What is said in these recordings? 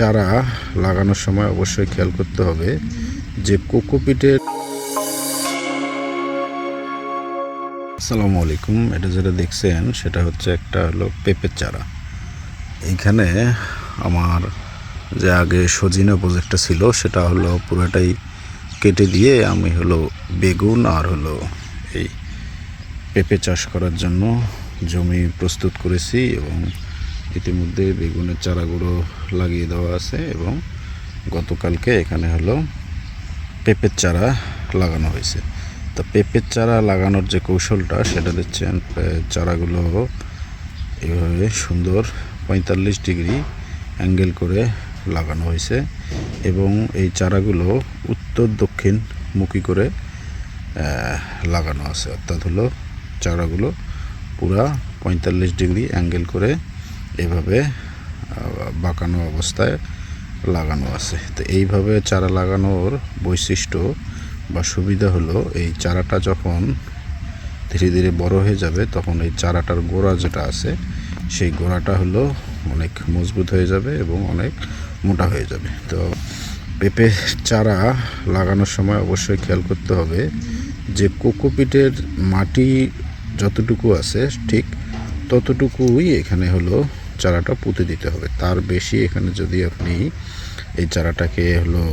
চারা লাগানোর সময় অবশ্যই খেয়াল করতে হবে যে কোকোপিটের আসসালামু আলাইকুম, এটা যেটা দেখছেন, সেটা হচ্ছে একটা হলো পেঁপের চারা। এইখানে আমার যে আগে সজিনা প্রজেক্টটা ছিল, সেটা হলো পুরোটাই কেটে দিয়ে আমি হলো বেগুন আর হলো এই পেঁপে চাষ করার জন্য জমি প্রস্তুত করেছি এবং ইতিমধ্যে বেগুনের চারাগুলো লাগিয়ে দেওয়া আছে এবং গতকালকে এখানে হলো পেঁপের চারা লাগানো হয়েছে। তো পেঁপের চারা লাগানোর যে কৌশলটা, সেটা দিচ্ছেন চারাগুলো এভাবে সুন্দর পঁয়তাল্লিশ ডিগ্রি অ্যাঙ্গেল করে লাগানো হয়েছে এবং এই চারাগুলো উত্তর দক্ষিণ মুখী করে লাগানো আছে। অর্থাৎ হলো চারাগুলো পুরা পঁয়তাল্লিশ ডিগ্রি অ্যাঙ্গেল করে এভাবে বাঁকানো অবস্থায় লাগানো আছে। তো এইভাবে চারা লাগানোর বৈশিষ্ট্য বা সুবিধা হলো, এই চারাটা যখন ধীরে ধীরে বড় হয়ে যাবে, তখন এই চারাটার গোড়া যেটা আছে, সেই গোড়াটা হলো অনেক মজবুত হয়ে যাবে এবং অনেক মোটা হয়ে যাবে। তো পেঁপে চারা লাগানোর সময় অবশ্যই খেয়াল করতে হবে যে কোকোপিটের মাটি যতটুকু আছে, ঠিক ততটুকুই এখানে হলো চারাটা পুঁতে দিতে হবে। তার বেশি এখানে যদি আপনি এই চারাটাকে হলো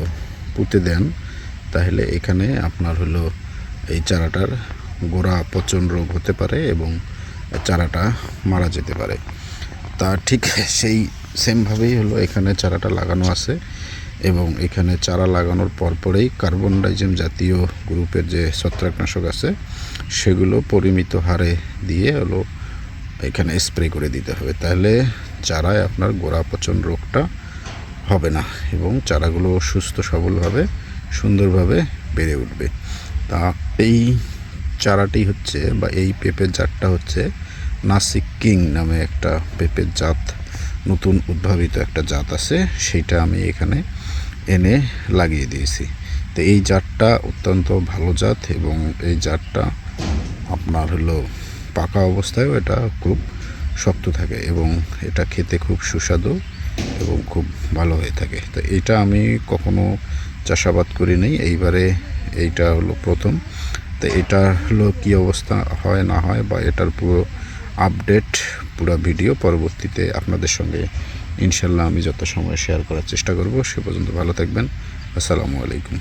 পুঁতে দেন, তাহলে এখানে আপনার হলো এই চারাটার গোড়া পচন রোগ হতে পারে এবং চারাটা মারা যেতে পারে। তা ঠিক সেই সেমভাবেই হলো এখানে চারাটা লাগানো আছে এবং এখানে চারা লাগানোর পরপরেই কার্বন ডাইজেম জাতীয় গ্রুপের যে ছত্রাকনাশক আছে, সেগুলো পরিমিত হারে দিয়ে হলো এখানে স্প্রে করে দিতে হবে। তাহলে চারায় আপনার গোড়া পচন রোগটা হবে না এবং চারাগুলো সুস্থ, সবলভাবে, সুন্দরভাবে বেড়ে উঠবে। তা এই চারাটি হচ্ছে বা এই পেঁপের জাতটা হচ্ছে নাসিক কিং নামে একটা পেঁপের জাত, নতুন উদ্ভাবিত একটা জাত আছে সেইটা আমি এখানে এনে লাগিয়ে দিয়েছি। তো এই জাতটা অত্যন্ত ভালো জাত এবং এই জাতটা আপনার হলো পাকা অবস্থায়ও এটা খুব শক্ত থাকে এবং এটা খেতে খুব সুস্বাদু এবং খুব ভালো হয়ে থাকে। তো এটা আমি কখনো চাষাবাদ করি নাই, এইবারে এইটা হলো প্রথম। তো এটা হলো কি অবস্থা হয় না হয় বা এটার পুরো আপডেট, পুরো ভিডিও পরবর্তীতে আপনাদের সঙ্গে ইনশাল্লাহ আমি যত সময় শেয়ার করার চেষ্টা করব সে পর্যন্ত ভালো থাকবেন। আসসালামু আলাইকুম।